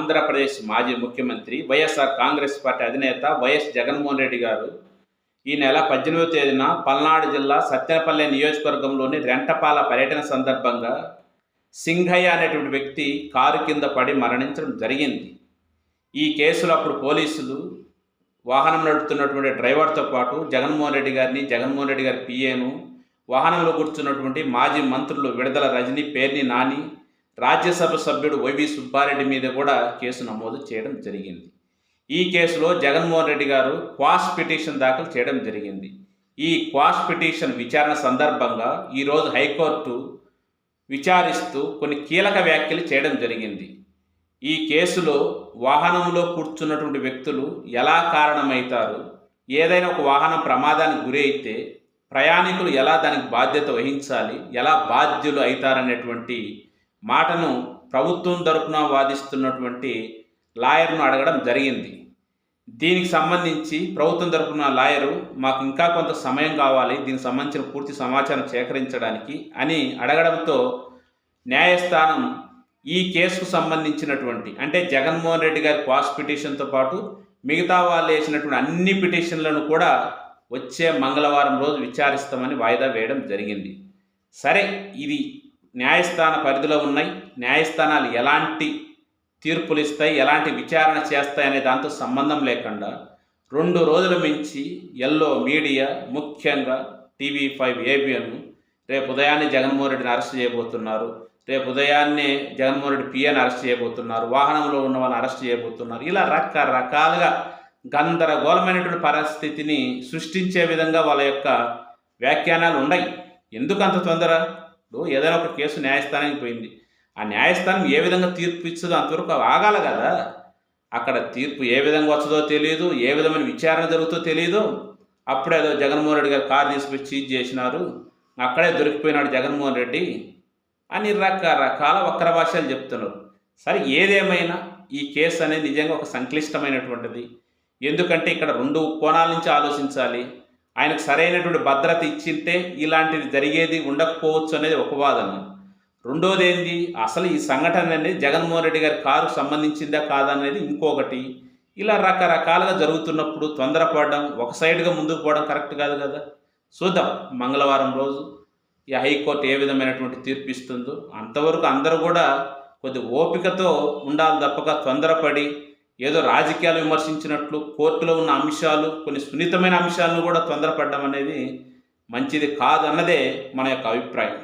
ఆంధ్రప్రదేశ్ మాజీ ముఖ్యమంత్రి వైఎస్ఆర్ కాంగ్రెస్ పార్టీ అధినేత వైఎస్ జగన్మోహన్ రెడ్డి గారు ఈ నెల పద్దెనిమిదవ తేదీన పల్నాడు జిల్లా సత్యనపల్లె నియోజకవర్గంలోని రెంటపాల పర్యటన సందర్భంగా సింఘయ్య అనేటువంటి వ్యక్తి కారు కింద పడి మరణించడం జరిగింది. ఈ కేసులో అప్పుడు పోలీసులు వాహనం నడుపుతున్నటువంటి డ్రైవర్తో పాటు జగన్మోహన్ రెడ్డి గారిని జగన్మోహన్ రెడ్డి గారి పిఏను వాహనంలో కూర్చున్నటువంటి మాజీ మంత్రులు విడుదల రజనీ పేర్ని నాని రాజ్యసభ సభ్యుడు వైవి సుబ్బారెడ్డి మీద కూడా కేసు నమోదు చేయడం జరిగింది. ఈ కేసులో జగన్మోహన్ రెడ్డి గారు క్వాష్ పిటిషన్ దాఖలు చేయడం జరిగింది. ఈ క్వాష్ పిటిషన్ విచారణ సందర్భంగా ఈరోజు హైకోర్టు విచారిస్తూ కొన్ని కీలక వ్యాఖ్యలు చేయడం జరిగింది. ఈ కేసులో వాహనంలో కూర్చున్నటువంటి వ్యక్తులు ఎలా కారణమవుతారు ఏదైనా ఒక వాహనం ప్రమాదానికి గురి అయితే ప్రయాణికులు ఎలా దానికి బాధ్యత వహించాలి? ఎలా బాధ్యులు అవుతారనేటువంటి మాటను ప్రభుత్వం తరపున వాదిస్తున్నటువంటి లాయర్ను అడగడం జరిగింది. దీనికి సంబంధించి ప్రభుత్వం తరపున లాయరు మాకు ఇంకా కొంత సమయం కావాలి దీనికి సంబంధించిన పూర్తి సమాచారం సేకరించడానికి అని అడగడంతో న్యాయస్థానం ఈ కేసుకు సంబంధించినటువంటి అంటే జగన్మోహన్ రెడ్డి గారి క్వాస్ పిటిషన్తో పాటు మిగతా వాళ్ళు వేసినటువంటి అన్ని పిటిషన్లను కూడా వచ్చే మంగళవారం రోజు విచారిస్తామని వాయిదా వేయడం జరిగింది. సరే ఇది న్యాయస్థాన పరిధిలో ఉన్నాయి. న్యాయస్థానాలు ఎలాంటి తీర్పులు ఇస్తాయి? ఎలాంటి విచారణ చేస్తాయి అనే దాంతో సంబంధం లేకుండా రెండు రోజుల మించి ఎల్లో మీడియా ముఖ్యంగా టీవీ ఫైవ్ ఏబిఎన్ రేపు ఉదయాన్నే జగన్మోహన్ రెడ్డిని అరెస్ట్ చేయబోతున్నారు. రేపు ఉదయాన్నే జగన్మోహన్ రెడ్డి పిఎన్ అరెస్ట్ చేయబోతున్నారు. వాహనంలో ఉన్న వాళ్ళని అరెస్ట్ చేయబోతున్నారు. ఇలా రకరకాలుగా గందరగోళమైనటువంటి పరిస్థితిని సృష్టించే విధంగా వాళ్ళ యొక్క వ్యాఖ్యానాలు ఉన్నాయి. ఎందుకు అంత తొందర? ఇప్పుడు ఏదైనా ఒక కేసు న్యాయస్థానానికి పోయింది. ఆ న్యాయస్థానం ఏ విధంగా తీర్పు ఇచ్చదో అంతవరకు ఆగాల కదా. అక్కడ తీర్పు ఏ విధంగా వస్తుందో తెలియదు ఏ విధమైన విచారణ జరుగుతుందో తెలియదు అప్పుడే ఏదో జగన్మోహన్ రెడ్డి గారు కారు తీసుకొచ్చి చీజ్ చేసినారు. అక్కడే దొరికిపోయినాడు జగన్మోహన్ రెడ్డి. అని రకరకాల వక్ర భాషలు చెప్తున్నారు. సరే ఏదేమైనా ఈ కేసు అనేది నిజంగా ఒక సంక్లిష్టమైనటువంటిది. ఎందుకంటే ఇక్కడ రెండు కోణాల నుంచి ఆలోచించాలి. ఆయనకు సరైనటువంటి భద్రత ఇచ్చింటే ఇలాంటిది జరిగేది ఉండకపోవచ్చు అనేది ఒక వాదన. రెండోది ఏంది? అసలు ఈ సంఘటన అనేది జగన్మోహన్ రెడ్డి గారి కారుకు సంబంధించిందా కాదనేది ఇంకొకటి. ఇలా రకరకాలుగా జరుగుతున్నప్పుడు తొందరపడడం ఒక సైడ్గా ముందుకు పోవడం కరెక్ట్ కాదు కదా? చూద్దాం మంగళవారం రోజు ఈ హైకోర్టు ఏ విధమైనటువంటి తీర్పు ఇస్తుందో. అంతవరకు అందరూ కూడా కొద్ది ఓపికతో ఉండాలి తప్పక తొందరపడి ఏదో రాజకీయాలు విమర్శించినట్లు కోర్టులో ఉన్న అంశాలు కొన్ని సున్నితమైన అంశాలను కూడా తొందరపడడం అనేది మంచిది కాదన్నదే మన యొక్క అభిప్రాయం.